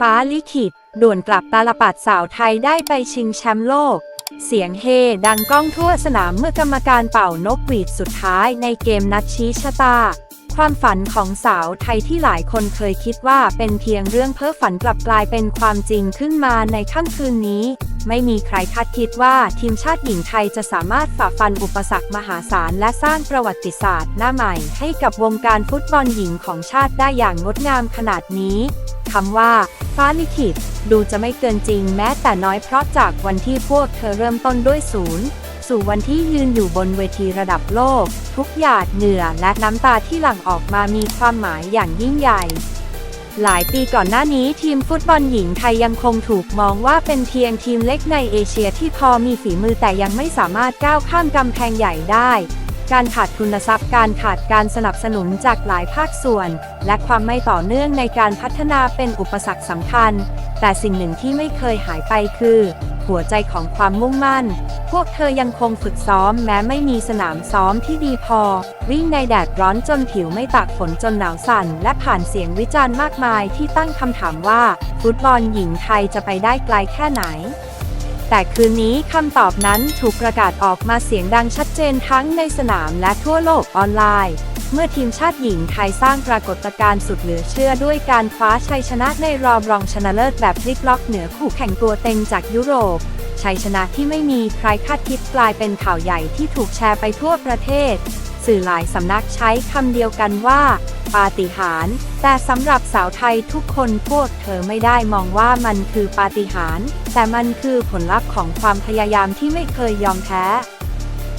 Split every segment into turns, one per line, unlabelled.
ฟ้าลิขิต ด่วนกลับตาลปัดสาวไทยได้ไปชิงแชมป์โลก เสียงเฮดังก้องทั่วสนามเมื่อกรรมการเป่านกหวีดสุดท้ายในเกมนัดชี้ชะตา ความฝันของสาวไทยที่หลายคนเคยคิดว่าเป็นเพียงเรื่องเพ้อฝันกลับกลายเป็นความจริงขึ้นมาในค่ำคืนนี้ ไม่มีใครคาดคิดว่าทีมชาติหญิงไทยจะสามารถฝ่าฟันอุปสรรคมหาศาลและสร้างประวัติศาสตร์หน้าใหม่ ให้กับวงการฟุตบอลหญิงของชาติได้อย่างงดงามขนาดนี้คำว่า ฟ้าลิขิตดูจะไม่เกินจริงแม้แต่น้อยเพราะจากวันที่พวกเธอเริ่มต้นด้วยศูนย์สู่วันที่ยืนอยู่บนเวทีระดับโลก ทุกหยาดเหงื่อและน้ำตาที่หลั่งออกมามีความหมายอย่างยิ่งใหญ่ หลายปีก่อนหน้านี้ทีมฟุตบอลหญิงไทยยังคงถูกมองว่าเป็นเพียงทีมเล็กในเอเชียที่พอมีฝีมือแต่ยังไม่สามารถก้าวข้ามกำแพงใหญ่ได้ การขาดทุนทรัพย์ การขาดการสนับสนุนจากหลายภาคส่วน และความไม่ต่อเนื่องในการพัฒนาเป็นอุปสรรคสำคัญ แต่สิ่งหนึ่งที่ไม่เคยหายไปคือ หัวใจของความมุ่งมั่น พวกเธอยังคงฝึกซ้อมแม้ไม่มีสนามซ้อมที่ดีพอ วิ่งในแดดร้อนจนผิวไม่ตากฝนจนหนาวสั่น และผ่านเสียงวิจารณ์มากมายที่ตั้งคำถามว่าฟุตบอลหญิงไทยจะไปได้ไกลแค่ไหน แต่คืนนี้คำตอบนั้นถูกประกาศออกมาเสียงดังชัดเจนทั้งในสนามและทั่วโลกออนไลน์ เมื่อทีมชาติหญิงไทยสร้างปรากฏการณ์สุดเหลือเชื่อด้วยการคว้าชัยชนะในรอบรองชนะเลิศแบบพลิกล็อกเหนือคู่แข่งตัวเต็งจากยุโรปชัยชนะที่ไม่มีใครคาดคิดกลายเป็นข่าวใหญ่ที่ถูกแชร์ไปทั่วประเทศ สื่อหลายสำนักใช้คำเดียวกันว่า ปาฏิหาริย์แต่สำหรับสาวไทยทุกคนพวกเธอไม่ได้มองว่ามันคือปาฏิหาริย์แต่มันคือผลลัพธ์ของความพยายามที่ไม่เคยยอมแพ้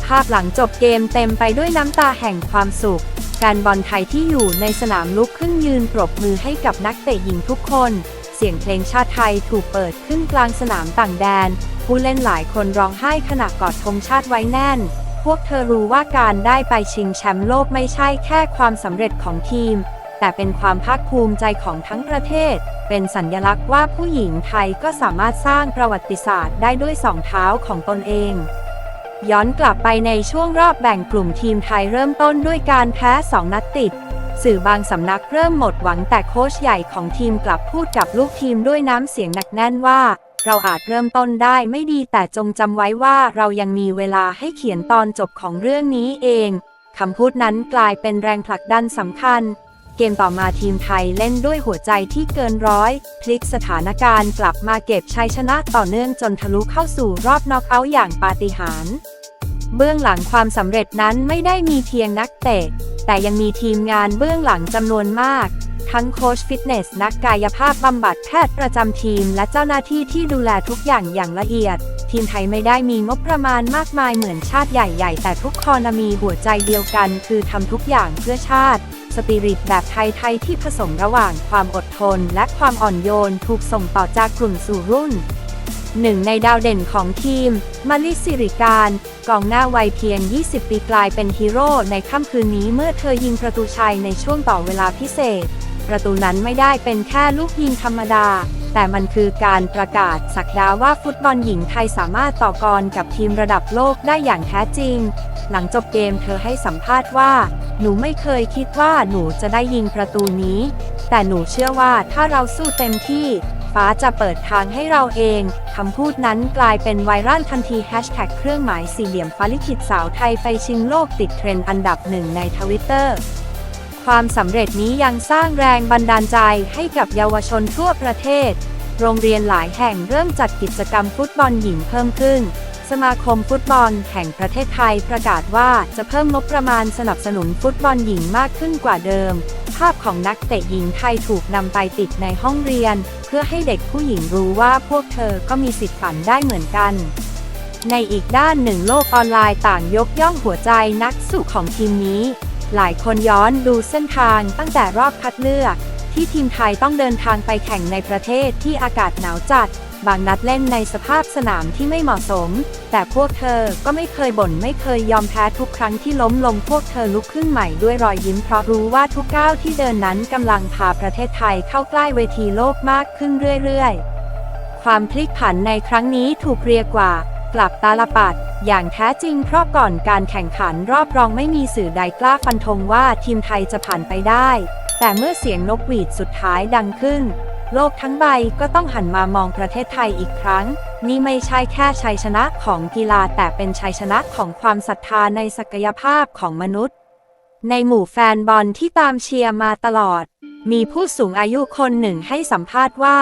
ภาพหลังจบเกมเต็มไปด้วยน้ำตาแห่งความสุขการบอลไทยที่อยู่ในสนามลุกขึ้นยืนปรบมือให้กับนักเตะหญิงทุกคน เสียงเพลงชาติไทยถูกเปิดขึ้นกลางสนามต่างแดน ผู้เล่นหลายคนร้องไห้ขณะกอดธงชาติไว้แน่น พวกเธอรู้ว่าการได้ไปชิงแชมป์โลกไม่ใช่แค่ความสำเร็จของทีม แต่เป็นความภาคภูมิใจของทั้งประเทศ เป็นสัญญลักษณ์ว่าผู้หญิงไทยก็สามารถสร้างประวัติศาสตร์ได้ด้วยสองเท้าของตนเอง ย้อนกลับไปในช่วงรอบแบ่งกลุ่มทีมไทยเริ่มต้นด้วยการแพ้2นัดติด สื่อบางสำนักเริ่มหมดหวังแต่โค้ชใหญ่ของทีมกลับพูดกับลูกทีมด้วยน้ำเสียงหนักแน่นว่า เราอาจเริ่มต้นได้ไม่ดีแต่จงจำไว้ว่าเรายังมีเวลาให้เขียนตอนจบของเรื่องนี้เองคำพูดนั้นกลายเป็นแรงผลักดันสำคัญ เกมต่อมาทีมไทยเล่นด้วยหัวใจที่เกินร้อย พลิกสถานการณ์กลับมาเก็บชัยชนะต่อเนื่องจนทะลุเข้าสู่รอบน็อกเอาท์อย่างปาฏิหาริย์เบื้องหลังความสำเร็จนั้นไม่ได้มีเพียงนักเตะ แต่ยังมีทีมงานเบื้องหลังจำนวนมาก ทั้งโค้ชฟิตเนส นักกายภาพบำบัดแพทย์ประจำทีม และเจ้าหน้าที่ที่ดูแลทุกอย่างอย่างละเอียด ทีมไทยไม่ได้มีงบประมาณมากมายเหมือนชาติใหญ่ๆ แต่ทุกคนมีหัวใจเดียวกัน คือทำทุกอย่างเพื่อชาติ สปิริตแบบไทยๆที่ผสมระหว่างความอดทน และความอ่อนโยนถูกส่งต่อจากกลุ่มสู่รุ่นหนึ่งในดาวเด่นของทีม มาลิสิริการ กองหน้าวัยเพียง 20 ปีกลายเป็นฮีโร่ในค่ำคืนนี้เมื่อเธอยิงประตูชัยในช่วงต่อเวลาพิเศษ ประตูนั้นไม่ได้เป็นแค่ลูกยิงธรรมดา แต่มันคือการประกาศสักดาว่าฟุตบอลหญิงไทยสามารถต่อกรกับทีมระดับโลกได้อย่างแท้จริง หลังจบเกมเธอให้สัมภาษณ์ว่า หนูไม่เคยคิดว่าหนูจะได้ยิงประตูนี้ แต่หนูเชื่อว่าถ้าเราสู้เต็มที่ฟ้าจะเปิดทางให้เราเอง คำพูดนั้นกลายเป็นไวรัลทันทีแฮชแท็กเครื่องหมายสี่เหลี่ยมฟ้าลิขิตสาวไทยไปชิงโลกติดเทรนด์อันดับหนึ่งในทวิตเตอร์ ความสำเร็จนี้ยังสร้างแรงบันดาลใจให้กับเยาวชนทั่วประเทศ โรงเรียนหลายแห่งเริ่มจัดกิจกรรมฟุตบอลหญิงเพิ่มขึ้น สมาคมฟุตบอลแห่งประเทศไทยประกาศว่าจะเพิ่มงบประมาณสนับสนุนฟุตบอลหญิงมากขึ้นกว่าเดิม ภาพของนักเตะหญิงไทยถูกนำไปติดในห้องเรียน เพื่อให้เด็กผู้หญิงรู้ว่าพวกเธอก็มีสิทธิ์ฝันได้เหมือนกันในอีกด้านหนึ่งโลกออนไลน์ต่างยกย่องหัวใจนักสู้ของทีมนี้ หลายคนย้อนดูเส้นทางตั้งแต่รอบคัดเลือก ที่ทีมไทยต้องเดินทางไปแข่งในประเทศที่อากาศหนาวจัด บางนัดเล่นในสภาพสนามที่ไม่เหมาะสม แต่พวกเธอก็ไม่เคยบ่นไม่เคยยอมแพ้ทุกครั้งที่ล้มลงพวกเธอลุกขึ้นใหม่ด้วยรอยยิ้มเพราะรู้ว่าทุกก้าวที่เดินนั้นกำลังพาประเทศไทยเข้าใกล้เวทีโลกมากขึ้นเรื่อยๆ ความพลิกผันในครั้งนี้ถูกเรียกว่า กลับตาลปัด อย่างแท้จริงเพราะก่อนการแข่งขันรอบรองไม่มีสื่อใดกล้าฟันธงว่าทีมไทยจะผ่านไปได้ แต่เมื่อเสียงนกหวีดสุดท้ายดังขึ้น โลกทั้งใบก็ต้องหันมามองประเทศไทยอีกครั้ง นี่ไม่ใช่แค่ชัยชนะของกีฬาแต่เป็นชัยชนะของความศรัทธาในศักยภาพของมนุษย์ ในหมู่แฟนบอลที่ตามเชียร์มาตลอด มีผู้สูงอายุคนหนึ่งให้สัมภาษณ์ว่า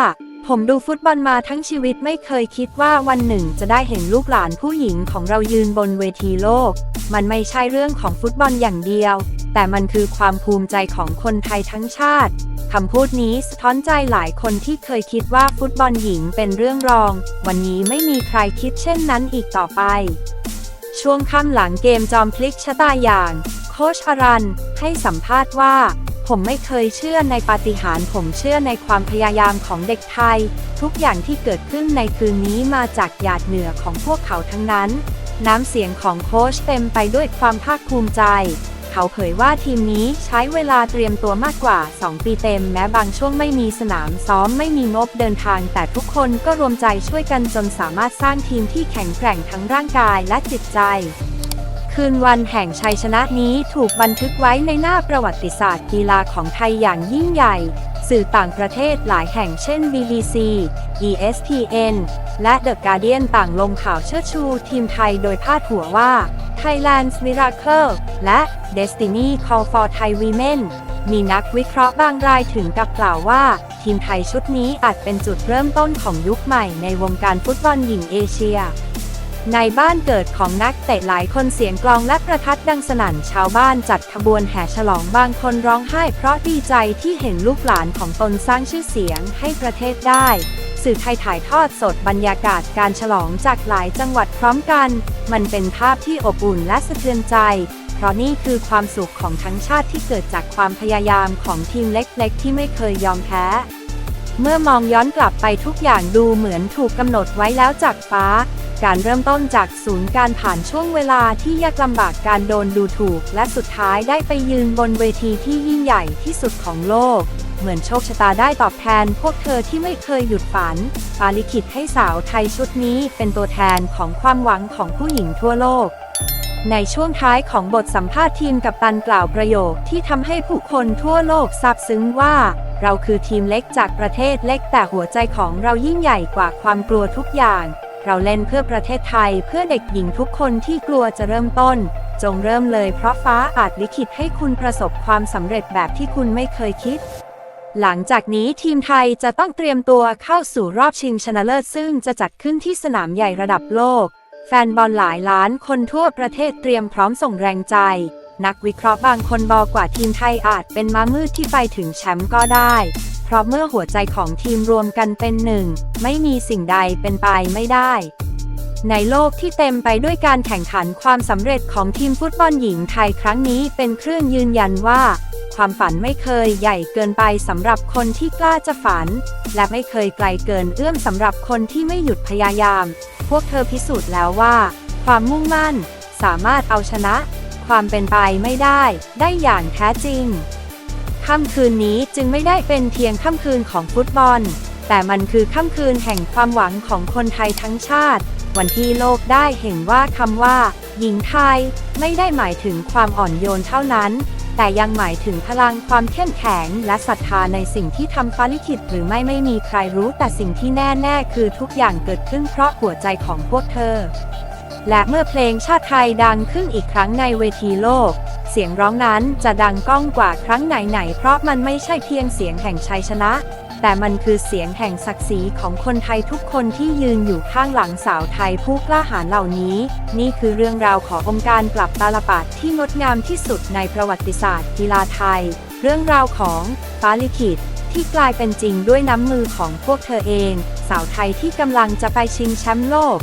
ผมดูฟุตบอลมาทั้งชีวิตไม่เคยคิดว่าวันหนึ่งจะได้เห็นลูกหลานผู้หญิงของเรายืนบนเวทีโลก มันไม่ใช่เรื่องของฟุตบอลอย่างเดียว แต่มันคือความภูมิใจของคนไทยทั้งชาติคำพูดนี้สะท้อนใจหลายคนที่เคยคิดว่าฟุตบอลหญิงเป็นเรื่องรอง วันนี้ไม่มีใครคิดเช่นนั้นอีกต่อไป ช่วงค่ำหลังเกมจอมพลิกชะตาอย่าง โคชอรันให้สัมภาษณ์ว่า ผมไม่เคยเชื่อในปาฏิหาริย์ผมเชื่อในความพยายามของเด็กไทย ทุกอย่างที่เกิดขึ้นในคืนนี้มาจากหยาดเหงื่อของพวกเขาทั้งนั้น น้ำเสียงของโค้ชเต็มไปด้วยความภาคภูมิใจ เขาเผยว่าทีมนี้ใช้เวลาเตรียมตัวมากกว่า 2 ปีเต็มแม้บางช่วงไม่มีสนามซ้อมไม่มีงบเดินทาง แต่ทุกคนก็รวมใจช่วยกันจนสามารถสร้างทีมที่แข็งแกร่งทั้งร่างกายและจิตใจ คืนวันแห่งชัยชนะนี้ถูกบันทึกไว้ในหน้าประวัติศาสตร์กีฬาของไทยอย่างยิ่งใหญ่ สื่อต่างประเทศหลายแห่งเช่น BBC ESPN และ The Guardian ต่างลงข่าวเชิดชูทีมไทยโดยพาดหัวว่า Thailand's Miracle และ Destiny Call for Thai Women มีนักวิเคราะห์บางรายถึงกับกล่าวว่า ทีมไทยชุดนี้อาจเป็นจุดเริ่มต้นของยุคใหม่ในวงการฟุตบอลหญิงเอเชีย ในบ้านเกิดของนักเตะหลายคนเสียงกลองและประทัดดังสนั่นชาวบ้านจัดขบวนแห่ฉลองบางคนร้องไห้เพราะดีใจที่เห็นลูกหลานของตนสร้างชื่อเสียงให้ประเทศได้ สื่อไทยถ่ายทอดสดบรรยากาศการฉลองจากหลายจังหวัดพร้อมกัน มันเป็นภาพที่อบอุ่นและสะเทือนใจ เพราะนี่คือความสุขของทั้งชาติที่เกิดจากความพยายามของทีมเล็กๆ ที่ไม่เคยยอมแพ้ เมื่อมองย้อนกลับไปทุกอย่างดูเหมือนถูกกำหนดไว้แล้วจากฟ้า การเริ่มต้นจากศูนย์การผ่านช่วงเวลาที่ยากลำบากการโดนดูถูก และสุดท้ายได้ไปยืนบนเวทีที่ยิ่งใหญ่ที่สุดของโลก เหมือนโชคชะตาได้ตอบแทนพวกเธอที่ไม่เคยหยุดฝันปาลิขิตให้สาวไทยชุดนี้เป็นตัวแทนของความหวังของผู้หญิงทั่วโลกในช่วงท้ายของบทสัมภาษณ์ทีมกับตันกล่าวประโยคที่ทำให้ผู้คนทั่วโลกซาบซึ้งว่า เราคือทีมเล็กจากประเทศเล็กแต่หัวใจของเรายิ่งใหญ่กว่าความกลัวทุกอย่าง เราเล่นเพื่อประเทศไทยเพื่อเด็กหญิงทุกคนที่กลัวจะเริ่มต้น จงเริ่มเลยเพราะฟ้าอาจลิขิตให้คุณประสบความสำเร็จแบบที่คุณไม่เคยคิด หลังจากนี้ทีมไทยจะต้องเตรียมตัวเข้าสู่รอบชิงชนะเลิศซึ่งจะจัดขึ้นที่สนามใหญ่ระดับโลก แฟนบอลหลายล้านคนทั่วประเทศเตรียมพร้อมส่งแรงใจ นักวิเคราะห์บางคนบอกว่าทีมไทยอาจเป็นม้ามืดที่ไปถึงแชมป์ก็ได้ เพราะเมื่อหัวใจของทีมรวมกันเป็นหนึ่ง ไม่มีสิ่งใดเป็นไปไม่ได้ ในโลกที่เต็มไปด้วยการแข่งขันความสำเร็จของทีมฟุตบอลหญิงไทยครั้งนี้เป็นเครื่องยืนยันว่า ความฝันไม่เคยใหญ่เกินไปสำหรับคนที่กล้าจะฝัน และไม่เคยไกลเกินเอื้อมสำหรับคนที่ไม่หยุดพยายาม พวกเธอพิสูจน์แล้วว่า ความมุ่งมั่น สามารถเอาชนะ ความเป็นไปไม่ได้ ได้อย่างแท้จริง ค่ำคืนนี้จึงไม่ได้เป็นเพียงค่ำคืนของฟุตบอล แต่มันคือค่ำคืนแห่งความหวังของคนไทยทั้งชาติ วันที่โลกได้เห็นว่าคำว่า หญิงไทย ไม่ได้หมายถึงความอ่อนโยนเท่านั้น แต่ยังหมายถึงพลังความเข้มแข็งและศรัทธาในสิ่งที่ทำฟ้าลิขิตหรือไม่ไม่มีใครรู้แต่สิ่งที่แน่ๆ คือทุกอย่างเกิดขึ้นเพราะหัวใจของพวกเธอ และเมื่อเพลงชาติไทยดังขึ้นอีกครั้งในเวทีโลก เสียงร้องนั้นจะดังก้องกว่าครั้งไหนๆ เพราะมันไม่ใช่เพียงเสียงแห่งชัยชนะ แต่มันคือเสียงแห่งศักดิ์ศรีของคนไทยทุกคนที่ยืนอยู่ข้างหลังสาวไทยผู้กล้าหาญเหล่านี้ นี่คือเรื่องราวขององค์การกลับตาลปัดที่งดงามที่สุดในประวัติศาสตร์กีฬาไทย เรื่องราวของฟ้าลิขิตที่กลายเป็นจริงด้วยน้ำมือของพวกเธอเอง สาวไทยที่กำลังจะไปชิงแชมป์โลก